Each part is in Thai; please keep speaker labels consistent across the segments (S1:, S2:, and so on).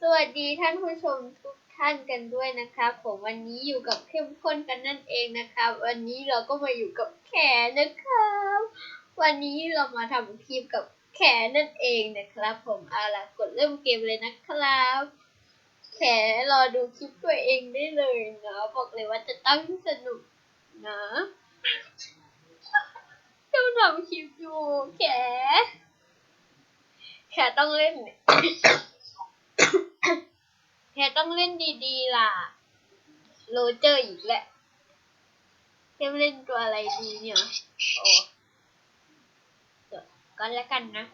S1: สวัสดีท่านผู้ชมทุกท่านกันด้วยนะครับ ผมวันนี้อยู่กับเข้มข้นกันนั่นเองนะครับ วันนี้เราก็มาอยู่กับแขนะครับ วันนี้เรามาทำคลิปกับแขนั่นเองนะครับ ผมเอาล่ะกดเริ่มเกมเลยนะครับ แขรอดูคลิปตัวเองได้เลยนะบอกเลยว่าจะต้องสนุกนะต้องทำคลิปอยู่แขแค่ต้องเล่น แค่ต้องเล่นดีๆล่ะ โรเจอร์อีกแหละแค่เล่นตัวอะไรดีเนี่ย โอ้เดี๋ยวก็แล้วกันนะ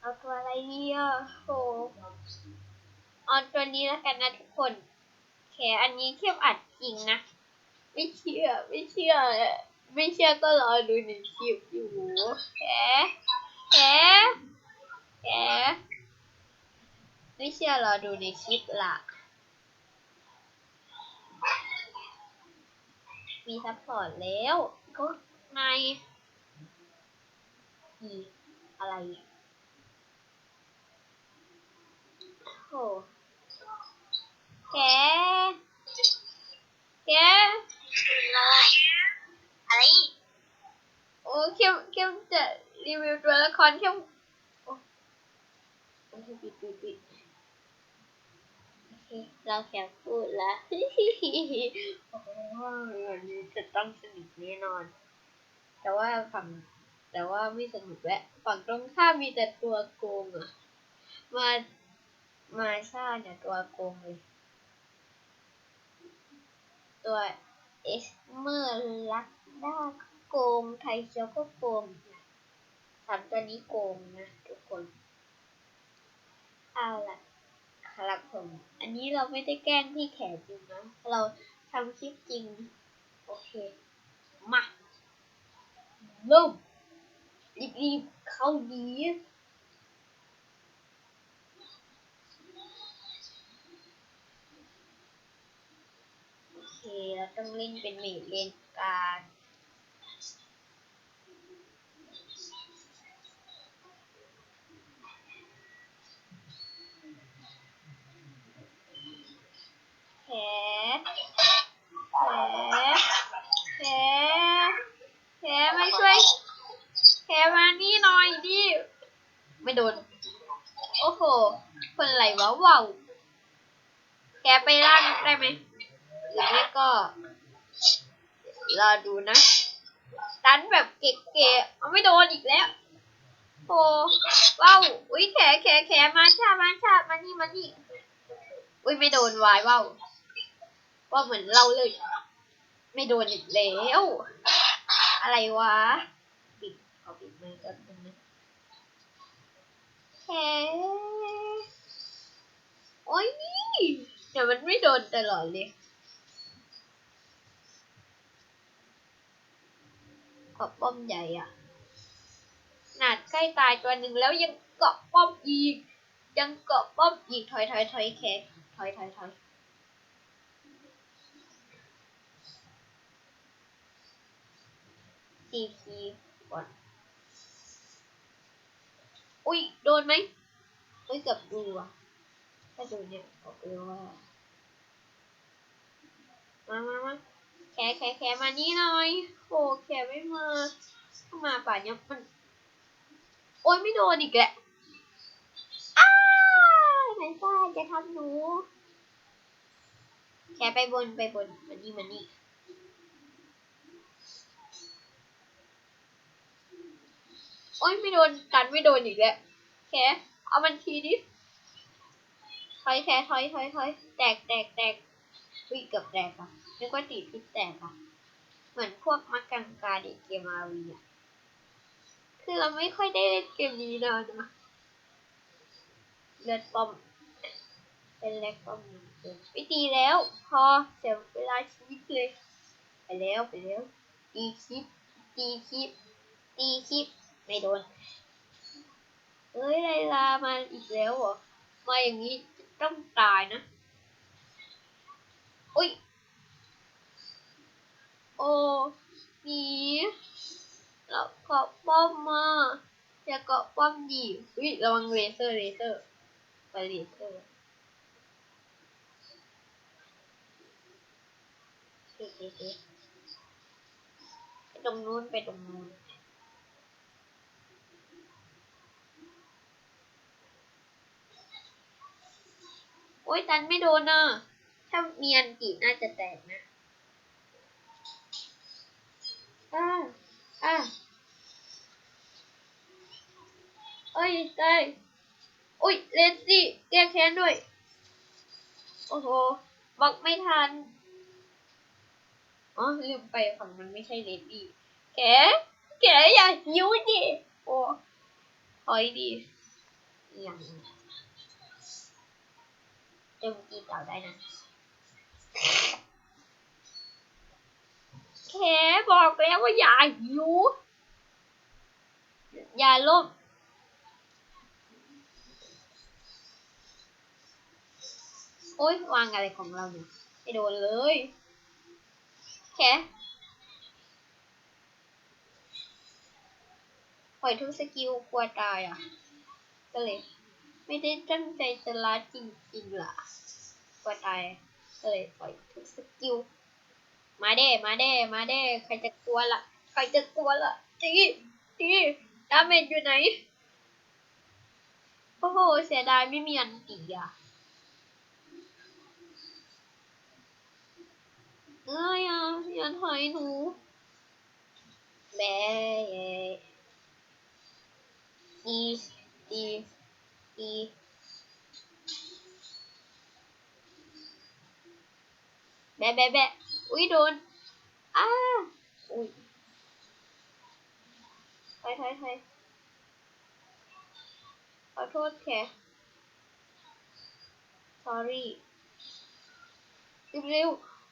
S1: เอาตัวอะไรดีอะโอ้เอาตัวนี้แล้วกันนะทุกคนแค่อันนี้เข้มอัดจริงนะ ไม่เชื่อ ไม่เชื่อ ไม่เชื่อก็รอดูในคลิปอยู่แขแข ไม่เชื่อรอดูในคลิปละมีซัพพอร์ตแล้ว ก็ในอีกอะไรโอ้แขแข
S2: อะไร
S1: โอ้เข้มเข้มจะรีวิวตัวละครเข้มโอ้โอ้ยปิดปิดปิดโอ เราแค่พูดละโอ้โหวันนี้จะต้องสนุกแน่นอน แต่ว่าฝั่งแต่ว่าไม่สนุกแหละฝั่งตรงข้ามมีแต่ตัวโกงอะมามาชาเนี่ยตัวโกงเลย ตัวเอสเมอร์ลักด้าก็โกงไทยเชียวก็โกงสามตัวนี้โกงนะทุกคน เอาล่ะ ครับผม อันนี้เราไม่ได้แกล้งพี่แขจริงนะ เราทำคลิปจริง โอเค มาเริ่มรีบๆเข้าดีโอเคเราต้องเล่นเป็นเมดเลนกางแขแขแขแขมาช่วย แขมานี่หน่อยดิ ไม่โดน โอ้โห คนไหลวะว้าวแก ไปล่างได้ไหมหรือไม่ก็รอดูนะตันแบบเก๋ๆเอาไม่โดนอีกแล้วโอ้ว้าวอุ้ยแขแขแขมาชามาชามานี่มานี่อุ้ยไม่โดนวายว้าวว่าเหมือนเราเลย ไม่โดนอีกแล้ว อะไรวะปิดเอาปิดไมค์ก่อนนะแขโอ้ยนี่ แต่มันไม่โดนตลอดเลยเกาะป้อมใหญ่อะขนาดใกล้ตายตัวหนึ่งแล้วยังเกาะป้อมอีก ยังเกาะป้อมอีกถอยถอยถอยแขกถอยถอยถอยซีพีก่อนอุ้ย โดนไหมเฮ้ยเกือบดูอะถ้าโดูเนี่ยบอกเลยว่า มามามาแขแขแขมานี่หน่อยโอ้แขไม่มาถ้ามาป่านเนี้ยมัน โอ้ยไม่โดนอีกแหละอ้าไหนซ่าจะทำหนู แขไปบนไปบนมานี่มานี่โอ้ยไม่โดนกันไม่โดนอีกแล้วแขเอามันทีดิถอยแขถอยถอยถอยแตกแตกแตก วิ่งเกือบแตกอะนึกว่าตีพิษแตกอะเหมือนพวกมักกังกาเด็กเกมอาวีอะคือเราไม่ค่อยได้เล่นเกมนี้นานนะเลือดป้อม เป็นแรกป้อมไปตีแล้ว พอเสียเวลาชีวิตเลย ไปแล้วไปแล้ว ตีคลิป ตีคลิป ตีคลิป ไม่โดน เอ้ยไลลามาอีกแล้วเหรอ มาอย่างนี้ต้องตายนะ อุ้ย โอ้หนีแล้วก็ป้อมมาอย่าเกาะป้อมดีอุ้ยระวังเลเซอร์เลเซอร์ไปเลเซอร์ไปตรงนู้นไปตรงนู้นโอ้ยตันไม่โดนอะ ถ้ามีอันติน่าจะแตกนะอ่าอ่าเอ้ยตายอุ้ยเลนซี่แก้แค้นด้วย โอ้โหบล็อกไม่ทัน อ๋อ ลืมไปฝั่งมันไม่ใช่เลนดี้แก แกอย่าหิวดิ โอ้ถอยดิอย่างจมตีต่อได้นะ แค่บอกแล้วว่าอย่าหิวอย่าลบโอ๊ยวางอะไรของเราเนี่ยไม่โดนเลยแค่ปล่อยทุกสกิลกลัวตายอะ ก็เลย ไม่ได้ตั้งใจจะลาจริงๆล่ะกลัวตาย เลยปล่อยทุกสกิล มาเด้ มาเด้ มาเด้ ใครจะกลัวล่ะ ใครจะกลัวล่ะจีจีดาเมจอยู่ไหน โอ้โห เสียดายไม่มีอันตีอะเอ้ยอะอย่าถอยหนูแบอีอีอี แบะแบะแบะอุ้ยโดนอ้าอุ้ยถอยถอยถอยขอโทษแค่ sorry เร็ว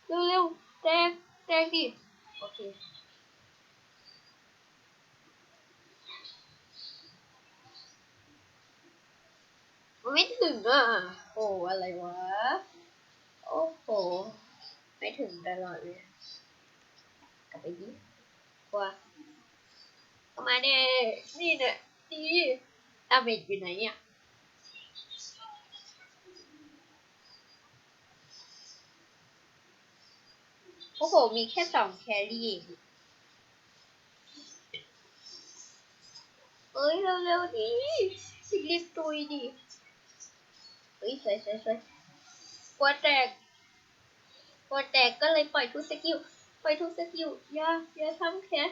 S1: เร็วเร็วๆแตกแตกดิ โอเคมันไม่ถึงอะ โอ้ อะไรวะ โอ้โห ไม่ถึงตลอดเลยกลับไปดิว่าเข้ามาเด้นี่เนี่ยดีดาเมจอยู่ไหนอะโอ้โห มีแค่สองแครี่เองเอ้ยเร็วๆดิรีบตุยดิเฮ้ยสวยสวยสวยกลัวแตก กลัวแตกก็เลยปล่อยทุกสกิล ปล่อยทุกสกิล อย่า อย่าทำแค่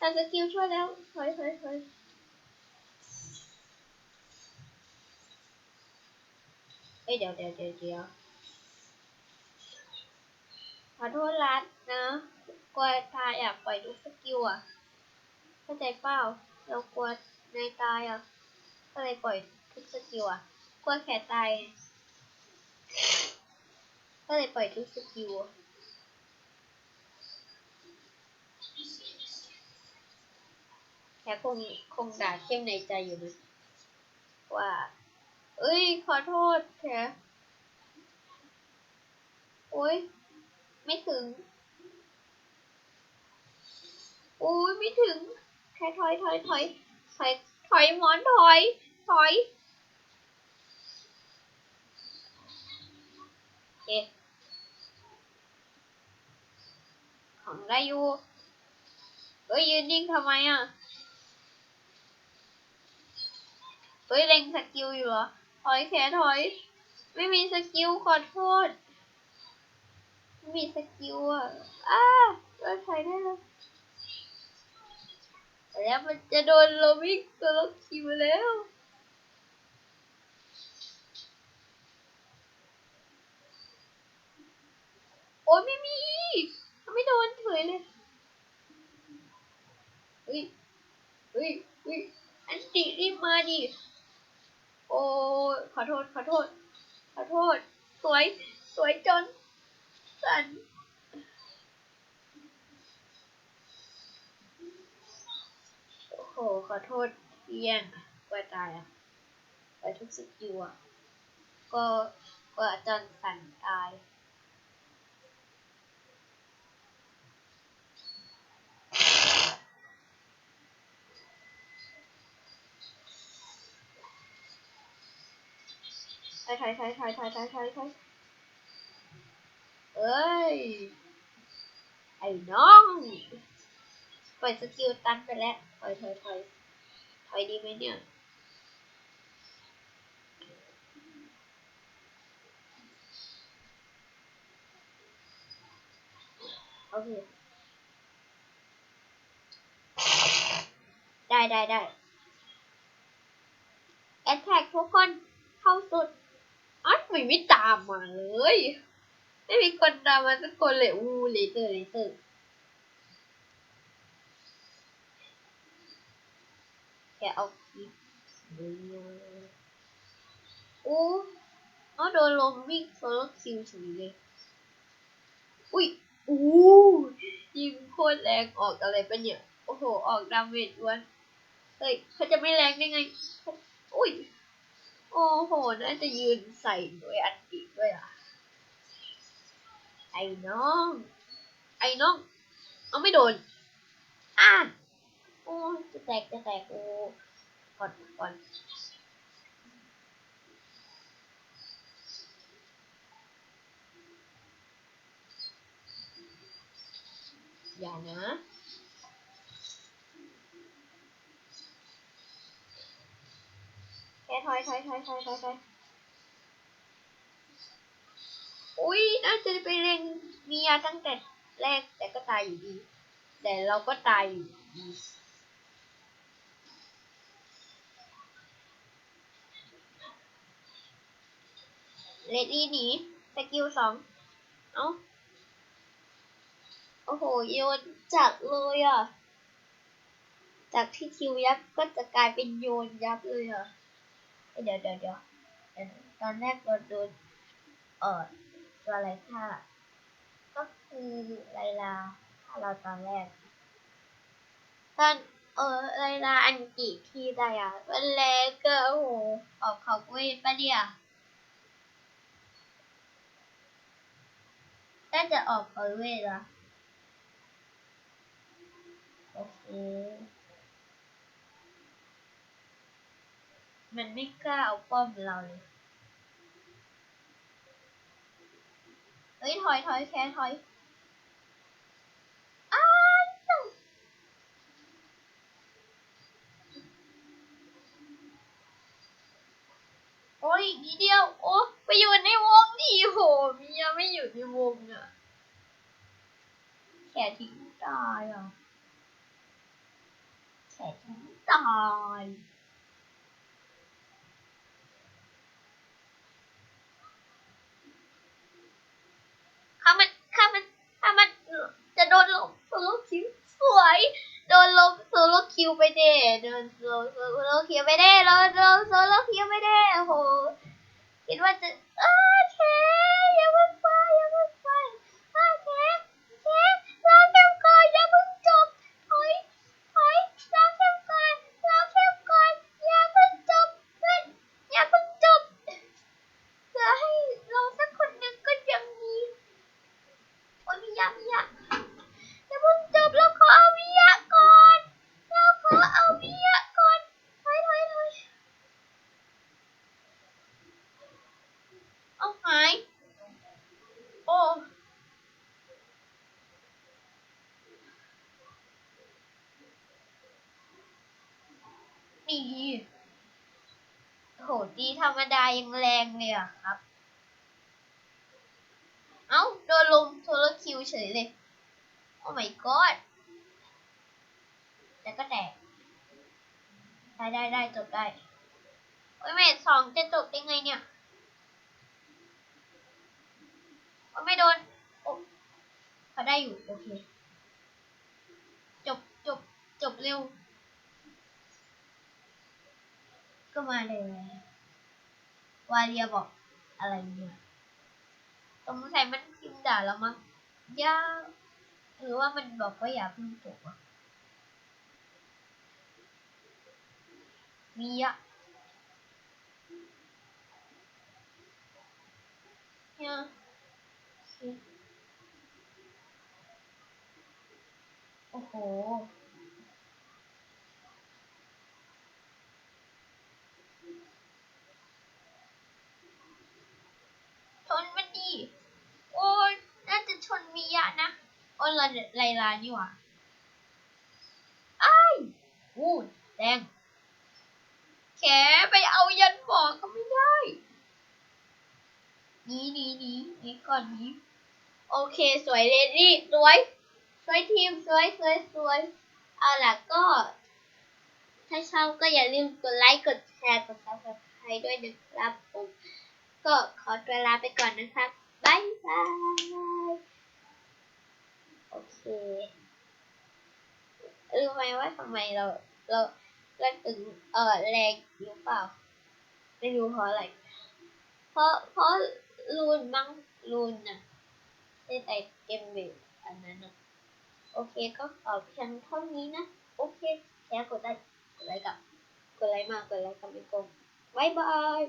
S1: ทำสกิลช่วยแล้วถอยถอยถอยเอ้ยเดี๋ยวเดี๋ยวเดี๋ยวเดี๋ยวขอโทษรัดนะกลัวตายอะปล่อยทุกสกิลอะ เข้าใจเปล่า เรากลัวนายตายอะ ก็เลยปล่อยทุกสกิลอะ กลัวแขตาย ก็เลยปล่อยทุกสกิลอะแค่คงคงด่าเข้มในใจอยู่นะว่า เอ้ย ขอโทษแค่โอ้ย ไม่ถึง โอ้ย ไม่ถึง แค่ถอยถอยถอยถอยถอยหมอนถอยถอยโอเคของได้อยู่ เฮ้ยยืนนิ่งทำไมอะ เฮ้ยเล็งสกิลอยู่เหรอ ถอยแค่ถอย ไม่มีสกิลขอโทษ ไม่มีสกิลอะ อ้าก็ใช้ได้แล้วแล้วมันจะโดนโรบิกตัวล็อกคิวแล้วโอ้ไม่มี ไม่โดนเฉยเลยเฮ้ยเฮ้ยเฮ้ยอันติรีบมาดิโอ้ขอโทษ ขอโทษ ขอโทษ สวย สวยจน สันโอ้โห ขอโทษที่แย่งอะกลัวตายอะไปทุกสกิลอะก็ก็อาจารย์สันตาย ถอยถอยถอยถอยถอยถอยถอยถอยเอ้ย ไอ้น้อง ปล่อยสกิลตันไปแล้วถอยถอยถอยถอยดีไหมเนี่ยโอเค ได้ได้ได้แอตแทกทุกคนเข้าสุด อ๋อไม่ไม่ตามมาเลย ไม่มีคนตามมาสักคนเลยอู้เลเซอร์เลเซอร์แกเอาคลิปอู้อ๋อโดนลมวิ่งโซโลคิวเฉยเลย อุ้ยอู้ยิงโคตรแรงออกอะไรปะเนี่ย โอ้โห ออกดาเมจล้วน เฮ้ยเขาจะไม่แรงได้ไง อุ้ย โหน่าจะยืนใส่ด้วยอันติด้วยอะ ไอ้น้อง ไอ้น้อง เอาไม่โดน อะโอ้จะแตกจะแตกโอ้ก่อนก่อนอย่านะ แค่ถอยถอยถอยถอยถอยถอยอุ้ยน่าจะไปเล่นมียาตั้งแต่แรกแต่ก็ตายอยู่ดี แต่เราก็ตายอยู่ดีเลดี้หนีสกิลสองเอ้า โอ้โหโยนจัดเลยอะ จากที่คิวยับก็จะกลายเป็นโยนยับเลยอะ เดี๋ยวเดี๋ยวเดี๋ยวตอนแรกเราดนเอ่อตัวอะไรค่ะก็คือไลลาถ้าเราตอนแรกตอนเออไลลาอันกี่ที่ได้อะวันแรกก็โอ้โหออกเขาเวทปะเนี่ยน่าจะออกเขาเวทอะโอเค มันไม่กล้าเอาป้อมเราเลยเฮ้ยถอยถอยแค่ถอยอ้าวโอ้ยอีกนิดเดียว โอ้ไปอยู่ในวงดิโหเมียไม่อยู่ในวงอะแค่ทิ้งตายอะแค่ทิ้งตาย คิวไปเด้เดินเราเราเขียนไปเด้เราเรา ดีธรรมดายังแรงเลยอะครับ เอ้า โดนลมโซโลคิวเฉยเลย โอ้ my god แต่ก็แตก ได้ได้ได้จบได้ โอ้ยเมทสองจะจบได้ไงเนี่ย โอ้ไม่โดน โอ้พอได้อยู่ โอเค จบจบจบเร็ว ก็มาเลย วาเรียบอกอะไรเนี่ยสงสัยมันพิมพ์ด่าแล้วมั้งย่าหรือว่ามันบอกว่าอย่าพิ่งจบอะมีอะเนี่ยโอ้โห มียะนะโอ้ละไลลานี่หว่าไอ้ายวูดแดงแขไปเอายันบอกก็ไม่ได้นีหนีหนีหนีก่อนนี้ โอเคสวยเลดี้สวย สวยทีมสวยสวยสวย เอาล่ะก็ ถ้าชอบก็อย่าลืมกดไลค์กดแชร์กดซับสไครต์ด้วยนะครับผม ก็ขอตัวลาไปก่อนนะครับ บ๊ายบาย โอเครู้ไหมว่าทำไมเราเราเราถึงเออแรงหรือเปล่า ไม่รู้เพราะอะไร เพราะเพราะรูนมั้งรูนน่ะในไอเกมเบลอันนั้นนะโอเคก็ขอเพียงเท่านี้นะ โอเคแชร์กดได้กดไลค์กับกดไลค์มากกดไลค์กับไม่โกงบายบาย